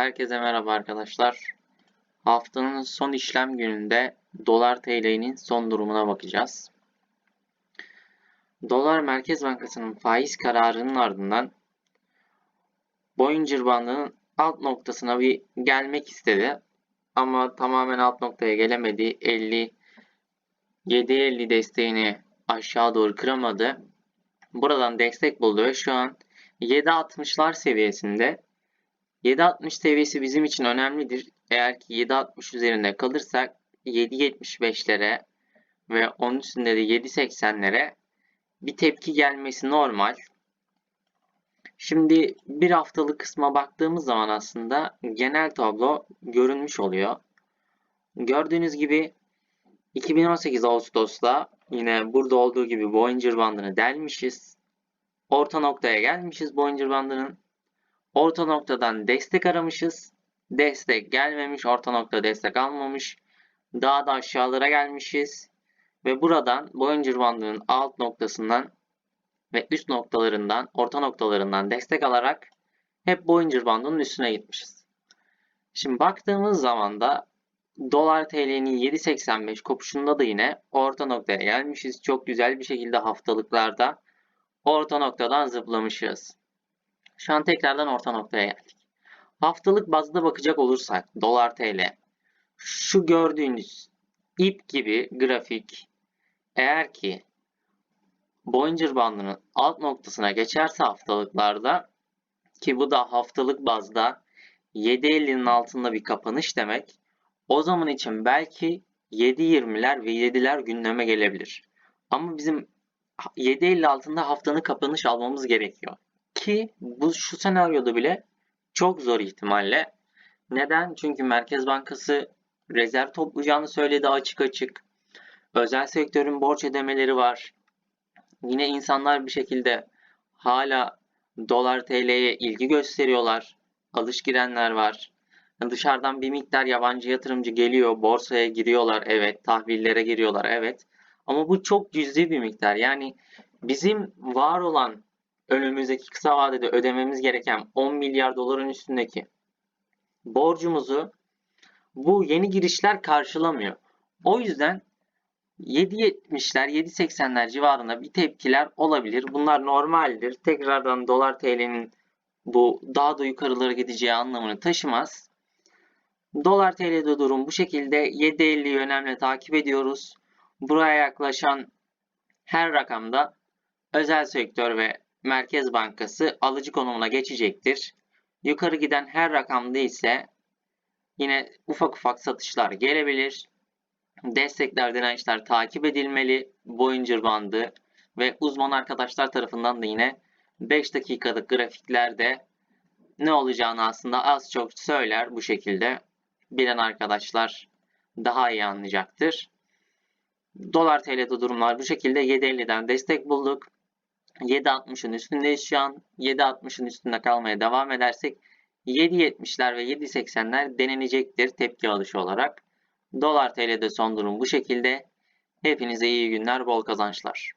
Herkese merhaba arkadaşlar. Haftanın son işlem gününde dolar TL'nin son durumuna bakacağız. Dolar Merkez Bankası'nın faiz kararının ardından Bollinger bandının alt noktasına bir gelmek istedi. Ama tamamen alt noktaya gelemedi. 50 7.50 desteğini aşağı doğru kıramadı. Buradan destek buldu ve şu an 7.60'lar seviyesinde 7.60 seviyesi bizim için önemlidir. Eğer ki 7.60 üzerinde kalırsak 7.75'lere ve onun üstünde de 7.80'lere bir tepki gelmesi normal. Şimdi bir haftalık kısma baktığımız zaman aslında genel tablo görünmüş oluyor. Gördüğünüz gibi 2018 Ağustos'ta yine burada olduğu gibi Bollinger bandını delmişiz. Orta noktaya gelmişiz Bollinger bandının. Orta noktadan destek aramışız. Destek gelmemiş. Orta nokta destek almamış. Daha da aşağılara gelmişiz. Ve buradan Bollinger bandının alt noktasından ve üst noktalarından, orta noktalarından destek alarak hep Bollinger bandının üstüne gitmişiz. Şimdi baktığımız zaman da dolar TL'nin 7.85 kopuşunda da yine orta noktaya gelmişiz. Çok güzel bir şekilde haftalıklarda orta noktadan zıplamışız. Şu an tekrardan orta noktaya geldik. Haftalık bazda bakacak olursak dolar TL şu gördüğünüz ip gibi grafik eğer ki Bollinger bandının alt noktasına geçerse haftalıklarda ki bu da haftalık bazda 7.50'nin altında bir kapanış demek. O zaman için belki 7.20'ler ve 7'ler gündeme gelebilir. Ama bizim 7.50 altında haftanın kapanış almamız gerekiyor. Ki bu şu senaryoda bile çok zor ihtimalle. Neden? Çünkü Merkez Bankası rezerv toplayacağını söyledi açık açık. Özel sektörün borç ödemeleri var. Yine insanlar bir şekilde hala dolar TL'ye ilgi gösteriyorlar. Alış girenler var. Dışarıdan bir miktar yabancı yatırımcı geliyor, borsaya giriyorlar evet, tahvillere giriyorlar evet. Ama bu çok cüzi bir miktar. Yani bizim var olan önümüzdeki kısa vadede ödememiz gereken 10 milyar doların üstündeki borcumuzu bu yeni girişler karşılamıyor. O yüzden 7.70'ler 7.80'ler civarında bir tepkiler olabilir. Bunlar normaldir. Tekrardan dolar TL'nin bu daha da yukarılara gideceği anlamını taşımaz. Dolar TL'de durum bu şekilde 7.50'yi önemli takip ediyoruz. Buraya yaklaşan her rakamda özel sektör ve Merkez Bankası alıcı konumuna geçecektir. Yukarı giden her rakamda ise yine ufak ufak satışlar gelebilir. Destekler, dirençler takip edilmeli. Bollinger bandı ve uzman arkadaşlar tarafından da yine 5 dakikalık grafiklerde ne olacağını aslında az çok söyler bu şekilde. Bilen arkadaşlar daha iyi anlayacaktır. Dolar TL'de durumlar bu şekilde 7.50'den destek bulduk. 7.60'ın üstündeyiz şu an. 7.60'ın üstünde kalmaya devam edersek 7.70'ler ve 7.80'ler denenecektir tepki alışı olarak. Dolar TL'de son durum bu şekilde. Hepinize iyi günler, bol kazançlar.